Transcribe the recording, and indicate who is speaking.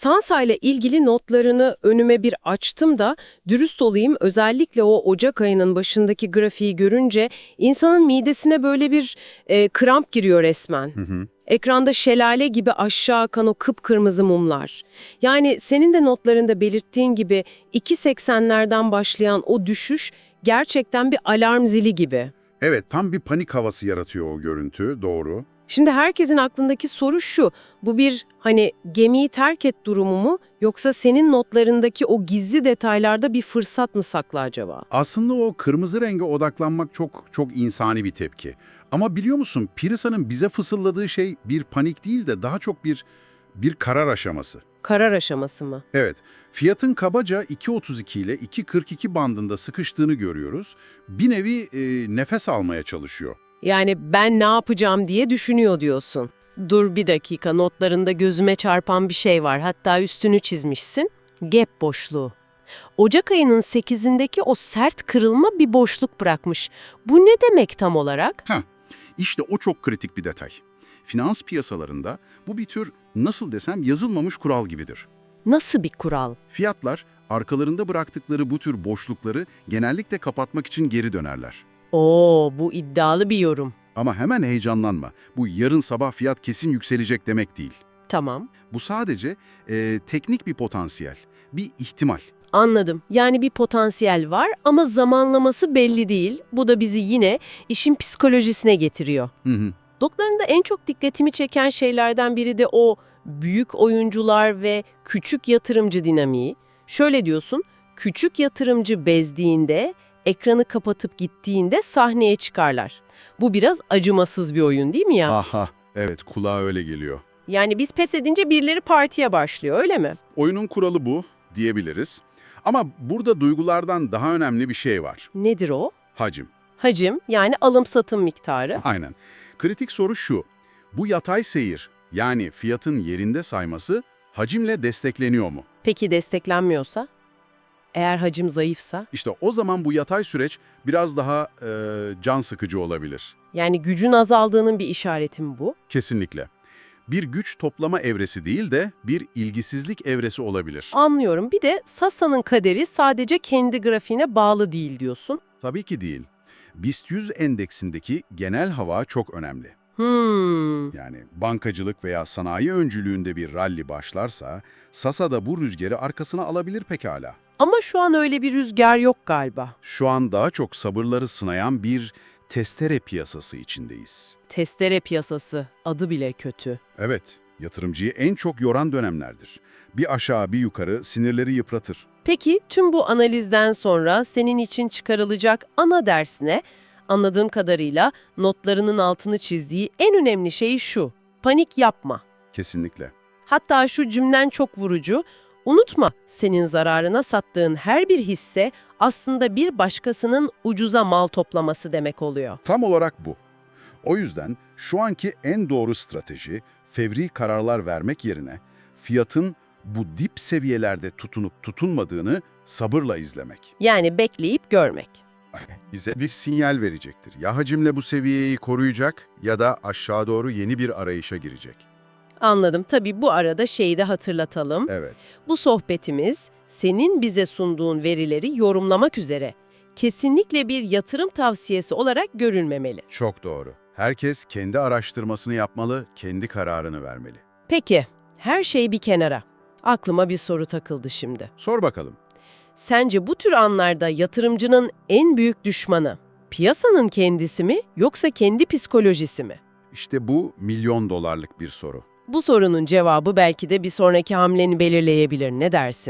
Speaker 1: Sansa ile ilgili notlarını önüme bir açtım da dürüst olayım özellikle o Ocak ayının başındaki grafiği görünce insanın midesine böyle bir e, kramp giriyor resmen. Ekranda şelale gibi aşağı akan o kıpkırmızı mumlar. Yani senin de notlarında belirttiğin gibi 2.80'lerden başlayan o düşüş gerçekten bir alarm zili gibi.
Speaker 2: Evet, tam bir panik havası yaratıyor o görüntü, doğru.
Speaker 1: Şimdi herkesin aklındaki soru şu, bu bir hani gemiyi terk et durumu mu yoksa senin notlarındaki o gizli detaylarda bir fırsat mı saklı acaba?
Speaker 2: Aslında o kırmızı renge odaklanmak çok çok insani bir tepki. Ama biliyor musun, Pirisa'nın bize fısıldadığı şey bir panik değil de daha çok bir bir karar aşaması.
Speaker 1: Karar aşaması mı?
Speaker 2: Evet, fiyatın kabaca 2.32 ile 2.42 bandında sıkıştığını görüyoruz. Bir nevi e, nefes almaya çalışıyor.
Speaker 1: Yani ben ne yapacağım diye düşünüyor diyorsun. Dur bir dakika notlarında gözüme çarpan bir şey var hatta üstünü çizmişsin. Gap boşluğu. Ocak ayının 8'indeki o sert kırılma bir boşluk bırakmış. Bu ne demek tam olarak?
Speaker 2: Heh, işte o çok kritik bir detay. Finans piyasalarında bu bir tür nasıl desem yazılmamış kural gibidir.
Speaker 1: Nasıl bir kural?
Speaker 2: Fiyatlar arkalarında bıraktıkları bu tür boşlukları genellikle kapatmak için geri dönerler.
Speaker 1: Oo bu iddialı bir yorum.
Speaker 2: Ama hemen heyecanlanma. Bu yarın sabah fiyat kesin yükselecek demek değil.
Speaker 1: Tamam.
Speaker 2: Bu sadece e, teknik bir potansiyel, bir ihtimal.
Speaker 1: Anladım. Yani bir potansiyel var ama zamanlaması belli değil. Bu da bizi yine işin psikolojisine getiriyor.
Speaker 2: Hı hı.
Speaker 1: Doklarında en çok dikkatimi çeken şeylerden biri de o büyük oyuncular ve küçük yatırımcı dinamiği. Şöyle diyorsun, küçük yatırımcı bezdiğinde, ekranı kapatıp gittiğinde sahneye çıkarlar. Bu biraz acımasız bir oyun değil mi ya?
Speaker 2: Aha, evet kulağa öyle geliyor.
Speaker 1: Yani biz pes edince birileri partiye başlıyor öyle mi?
Speaker 2: Oyunun kuralı bu diyebiliriz. Ama burada duygulardan daha önemli bir şey var.
Speaker 1: Nedir o?
Speaker 2: Hacim.
Speaker 1: Hacim yani alım-satım miktarı.
Speaker 2: Aynen. Kritik soru şu. Bu yatay seyir, yani fiyatın yerinde sayması hacimle destekleniyor mu?
Speaker 1: Peki desteklenmiyorsa? Eğer hacim zayıfsa?
Speaker 2: İşte o zaman bu yatay süreç biraz daha e, can sıkıcı olabilir.
Speaker 1: Yani gücün azaldığının bir işareti mi bu?
Speaker 2: Kesinlikle. Bir güç toplama evresi değil de bir ilgisizlik evresi olabilir.
Speaker 1: Anlıyorum. Bir de Sasa'nın kaderi sadece kendi grafiğine bağlı değil diyorsun.
Speaker 2: Tabii ki değil. BIST 100 endeksindeki genel hava çok önemli.
Speaker 1: Hmm.
Speaker 2: Yani bankacılık veya sanayi öncülüğünde bir rally başlarsa, Sasa da bu rüzgarı arkasına alabilir pekala.
Speaker 1: Ama şu an öyle bir rüzgar yok galiba.
Speaker 2: Şu an daha çok sabırları sınayan bir testere piyasası içindeyiz.
Speaker 1: Testere piyasası. Adı bile kötü.
Speaker 2: Evet, yatırımcıyı en çok yoran dönemlerdir. Bir aşağı bir yukarı sinirleri yıpratır.
Speaker 1: Peki tüm bu analizden sonra senin için çıkarılacak ana ders ne? Anladığım kadarıyla notlarının altını çizdiği en önemli şey şu. Panik yapma.
Speaker 2: Kesinlikle.
Speaker 1: Hatta şu cümlen çok vurucu. Unutma, senin zararına sattığın her bir hisse aslında bir başkasının ucuza mal toplaması demek oluyor.
Speaker 2: Tam olarak bu. O yüzden şu anki en doğru strateji fevri kararlar vermek yerine fiyatın bu dip seviyelerde tutunup tutunmadığını sabırla izlemek.
Speaker 1: Yani bekleyip görmek.
Speaker 2: Bize bir sinyal verecektir. Ya hacimle bu seviyeyi koruyacak ya da aşağı doğru yeni bir arayışa girecek.
Speaker 1: Anladım. Tabii bu arada şeyi de hatırlatalım.
Speaker 2: Evet.
Speaker 1: Bu sohbetimiz senin bize sunduğun verileri yorumlamak üzere. Kesinlikle bir yatırım tavsiyesi olarak görülmemeli.
Speaker 2: Çok doğru. Herkes kendi araştırmasını yapmalı, kendi kararını vermeli.
Speaker 1: Peki, her şey bir kenara. Aklıma bir soru takıldı şimdi.
Speaker 2: Sor bakalım.
Speaker 1: Sence bu tür anlarda yatırımcının en büyük düşmanı piyasanın kendisi mi yoksa kendi psikolojisi mi?
Speaker 2: İşte bu milyon dolarlık bir soru.
Speaker 1: Bu sorunun cevabı belki de bir sonraki hamleni belirleyebilir. Ne dersin?